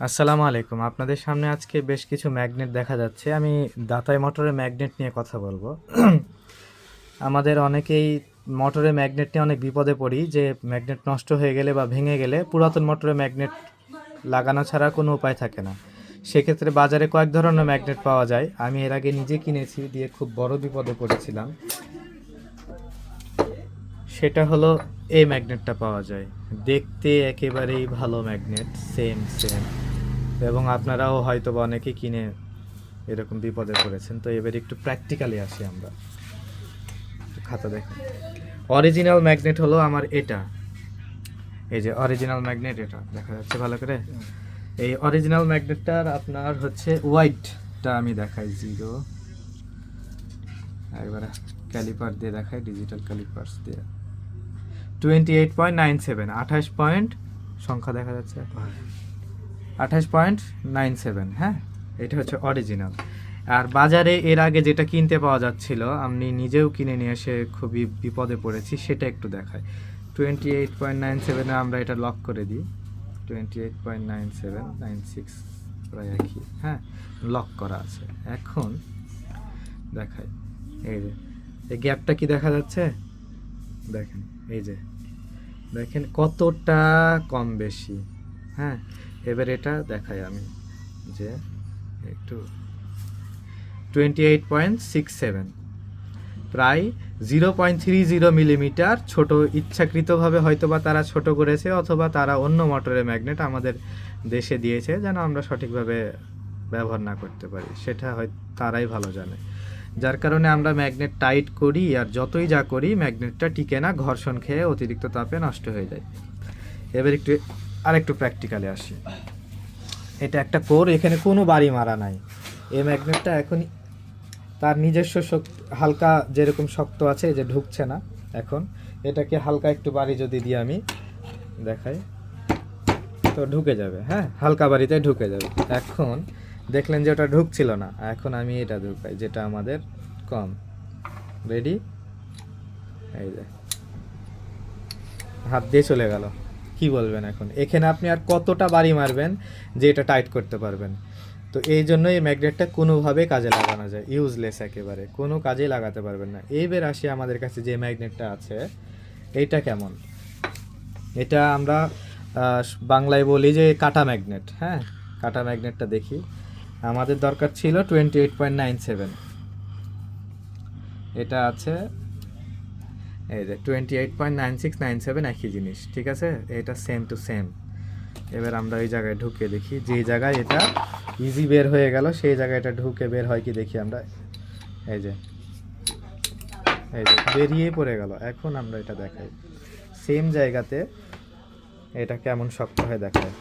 আসসালামু আলাইকুম। আপনাদের সামনে আজকে বেশ কিছু ম্যাগনেট দেখা যাচ্ছে। আমি দাতাই মোটরের ম্যাগনেট নিয়ে কথা বলব। আমাদের অনেকেই মোটরের ম্যাগনেট নিয়ে অনেক বিপদে পড়ি যে ম্যাগনেট নষ্ট হয়ে গেলে বা ভেঙে গেলে পুরাতন মোটরের ম্যাগনেট লাগানো ছাড়া কোনো উপায় থাকে না। সেক্ষেত্রে বাজারে কয়েক ধরনের ম্যাগনেট পাওয়া যায়। আমি এর আগে নিজে কিনেছি, দিয়ে খুব বড় বিপদে পড়েছিলাম। সেটা হলো, এই ম্যাগনেটটা পাওয়া যায়। দেখতে একেবারেই ভালো ম্যাগনেট সেম সেম এবং আপনারাও হয়তো বা অনেকে কিনে এরকম বিপদে পড়েছেন। তো এবার একটু প্র্যাকটিক্যালি আসি আমরা। খাতা দেখেন। অরিজিনাল ম্যাগনেট হলো আমার এটা। এই যে অরিজিনাল ম্যাগনেট এটা, দেখা যাচ্ছে ভালো করে? এই অরিজিনাল ম্যাগনেটটার আপনার হচ্ছে হোয়াইটটা আমি দেখাই জিরো একবারে ক্যালিপার দিয়ে দেখাই ডিজিটাল ক্যালিপার্স দিয়ে। Twenty eight point nine seven আঠাশ পয়েন্ট সংখ্যা দেখা যাচ্ছে। আঠাশ পয়েন্ট নাইন সেভেন হ্যাঁ? এটা হচ্ছে অরিজিনাল আর বাজারে এর আগে যেটা কিনতে পাওয়া যাচ্ছিল, আমি নিজেও কিনে নিয়ে এসে খুবই বিপদে পড়েছি, সেটা একটু দেখায় টোয়েন্টি এইট পয়েন্ট নাইন সেভেনে আমরা এটা লক করে দিই। Twenty eight point nine seven nine six প্রায় একই হ্যাঁ? লক করা আছে। এখন দেখাই। এই যে, এই গ্যাপটা কি দেখা যাচ্ছে? দেখেন, এই যে, দেখেন কতটা কম বেশি হ্যাঁ? এবার এটা দেখাই আমি যে একটু twenty eight point six seven প্রায় zero point three zero millimetre ছোট, ইচ্ছাকৃতভাবে হয়তো বা তারা ছোট করেছে অথবা তারা অন্য মোটরের ম্যাগনেট আমাদের দেশে দিয়েছে যেন আমরা সঠিকভাবে ব্যবহার না করতে পারি। সেটা হয়, তারাই ভালো জানে। যার কারণে আমরা ম্যাগনেট টাইট করি আর যতই যা করি ম্যাগনেটটা টিকে না, ঘর্ষণ খেয়ে অতিরিক্ত তাপে নষ্ট হয়ে যায়। এবার একটু আরেকটু প্র্যাকটিক্যালে আসি। এটা একটা কোর, এখানে কোনো বাড়ি মারা নাই। এই ম্যাগনেটটা এখনই তার নিজস্ব শক্তি, হালকা যেরকম শক্ত আছে যে ঢুকছে না এখন। এটাকে হালকা একটু বাড়ি যদি দিই আমি, দেখাই। তো ঢুকে যাবে হ্যাঁ? হালকা বাড়িতে ঢুকে যাবে। এখন দেখলেন যে ওটা ঢুকছিল না। এখন আমি এটা ঢুকাই, যেটা আমাদের কম। রেডি এই যে। হাত দিয়ে চলে গেল। কি বলবেন এখন? এখানে আপনি আর কতটা বাড়ি মারবেন যে এটা টাইট করতে পারবেন? তো এই জন্য এই ম্যাগনেটটা কোনোভাবে কাজে লাগানো যায় ইউজলেস একেবারে, কোনো কাজেই লাগাতে পারবেন না। এইবার আসি আমাদের কাছে যে ম্যাগনেটটা আছে, এইটা কেমন? এটা আমরা বাংলায় বলি যে কাটা ম্যাগনেট হ্যাঁ? কাটা ম্যাগনেটটা দেখি। আমাদের দরকার ছিল twenty eight point nine seven এটা আছে এই যে twenty eight point nine six nine seven একই জিনিস, ঠিক আছে? এটা সেম টু সেম এবার আমরা ওই জায়গায় ঢুকে দেখি, যে জায়গায় এটা ইজি বের হয়ে গেল, সেই জায়গায় এটা ঢুকে বের হয় কি দেখি আমরা? এই যে এই যে, বেরিয়ে পড়ে গেল। এখন আমরা এটা দেখাই। সেম জায়গাতে এটা কেমন শক্ত হয়ে দেখায়।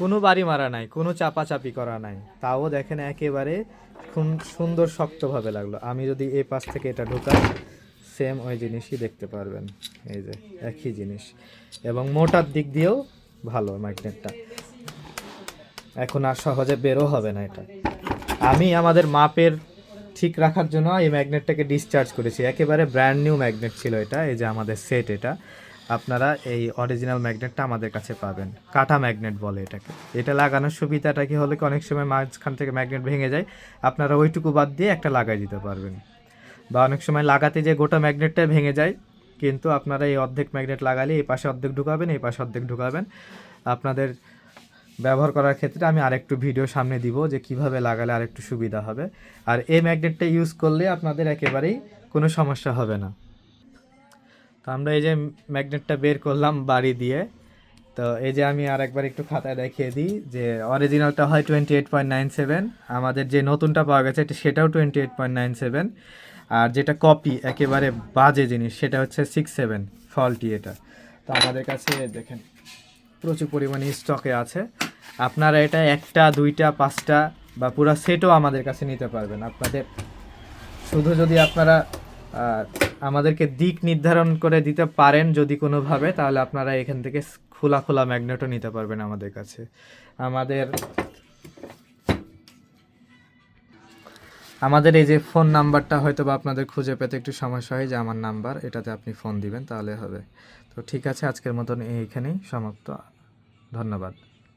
কোনো বাড়ি মারা নাই, কোনো চাপাচাপি করা নাই। তাও দেখেন একেবারে সুন্দর শক্তভাবে লাগল। আমি যদি এই পাশ থেকে এটা ঢোকাই সেম ওই জিনিসই দেখতে পারবেন। এই যে, একই জিনিস। এবং মোটার দিক দিয়েও ভালো ম্যাগনেটটা এখন আর সহজে বেরো হবে না এটা। আমি আমাদের মাপের ঠিক রাখার জন্য এই ম্যাগনেটটাকে ডিসচার্জ করেছি। একেবারে ব্র্যান্ড নিউ ম্যাগনেট ছিল এটা, এই যে আমাদের সেট এটা। আপনারা এই অরিজিনাল ম্যাগনেটটা আমাদের কাছে পাবেন। কাটা ম্যাগনেট বলে এটাকে। এটা লাগানোর সুবিধাটা কি হলে কি, অনেক সময় মাঝখান থেকে ম্যাগনেট ভেঙে যায়, আপনারা ওইটুকু বাদ দিয়ে একটা লাগাই দিতে পারবেন। বা অনেক সময় লাগাতে যে গোটা ম্যাগনেটটা ভেঙে যায়, কিন্তু আপনারা এই অর্ধেক ম্যাগনেট লাগালে এই পাশে অর্ধেক ঢুকাবেন, এই পাশে অর্ধেক ঢুকাবেন। আপনাদের ব্যবহার করার ক্ষেত্রে আমি আরেকটু ভিডিও সামনে দিব যে কীভাবে লাগালে আরেকটু সুবিধা হবে। আর এই ম্যাগনেটটা ইউজ করলে আপনাদের একেবারেই কোনো সমস্যা হবে না। তো আমরা এই যে ম্যাগনেটটা বের করলাম বাড়ি দিয়ে, তো এই যে আমি আর একবার একটু খাতায় দেখিয়ে দিই যে অরিজিনালটা হয় twenty eight point nine seven আমাদের যে নতুনটা পাওয়া গেছে সেটাও twenty eight point nine seven আর যেটা কপি একেবারে বাজে জিনিস, সেটা হচ্ছে সিক্স সেভেন ফলটি এটা। তো আমাদের কাছে দেখেন, প্রচুর পরিমাণে স্টকে আছে। আপনারা এটা একটা, দুইটা, পাঁচটা বা পুরো সেটও আমাদের কাছে নিতে পারবেন। আপনাদের, শুধু যদি আপনারা আমাদেরকে দিক নির্ধারণ করে দিতে পারেন যদি কোনোভাবে, তাহলে আপনারা এখান থেকে খোলা খোলা ম্যাগনেটও নিতে পারবেন আমাদের কাছে। আমাদের আমাদের এই যে ফোন নাম্বারটা হয়তো বা আপনাদের খুঁজে পেতে একটু সমস্যা হয় যে আমার নাম্বার, এটাতে আপনি ফোন দিবেন, তাহলে হবে। তো ঠিক আছে, আজকের মতন এইখানেই সমাপ্ত। ধন্যবাদ।